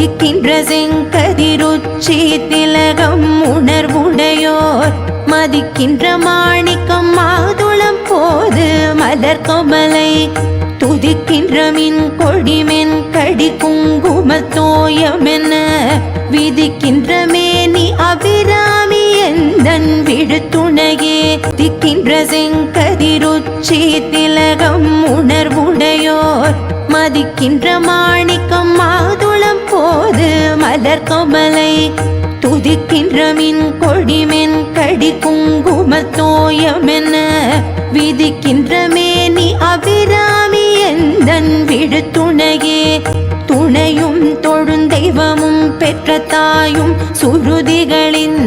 துதிக்கின்ற செங்கதிருச்சி திலகம் உணர்வுடையோர். மதிக்கின்ற மாணிக்கம் மாதுளம் போது மலர் கொமலை. துதிக்கின்ற மின் கொடிமென் கடி குங்குமத்தோயமென விதிக்கின்ற மேனி அபிராமி எந்தன் விழுத்துணையே திக்கின்ற செங்கதிருச்சி திலகம் உணர்வுடையோர். மதிக்கின்ற மாணிக்கம் மா கொமலை துதிக்கின்ற கொடிமென் கடி குங்குமத்தோயமென விதிக்கின்றமே நீ அபிராமி எந்தன் விழுத்துணையே துணையும் தொழுந்தெய்வமும் பெற்ற தாயும் சுருதிகளின்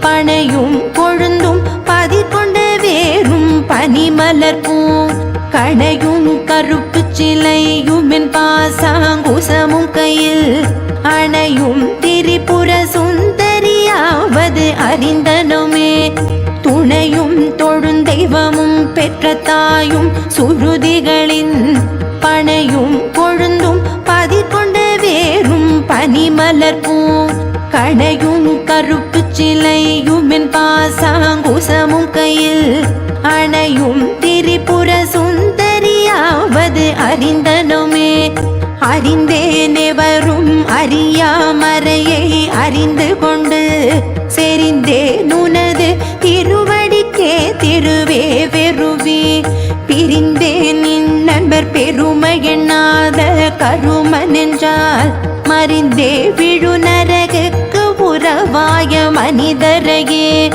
பனையும் கொழுந்தும் பதி கொண்ட வேறும் பனிமலர் பூ. கடையும் கருப்பு சிலையுமின் பாசம் தொழுந்தெய்வமும் பெற்ற தாயும் சுருதிகளின் பனையும் கொழுந்தும் பதி கொண்ட வேறும் பனிமலர் பூ கடையும் கருப்பு சிலையும் என் பாசாங்குசமும் கையில் அணையும் திரிபுர சுந்தரியாவது அறிந்தனுமே. அறிந்தேனே வரும் அறியாம இவர் பெருமை எண்ணாத கரும நின்றால் மறிந்தே விழு நரகுக்கு உறவாய மனிதரையே.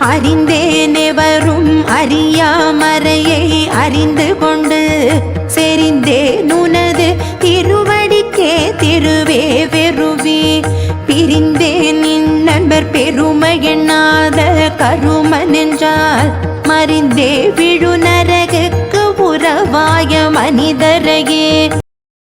அறிந்தேனே வரும் அறியாமறையை அறிந்து கொண்டு செறிந்தே நுனது திருவடிக்கே திருவே வெறுவி. பிரிந்தேன் நண்பர் பெருமை எண்ணாத கரும நின்றால் மறிந்தே விழு மனிதரை.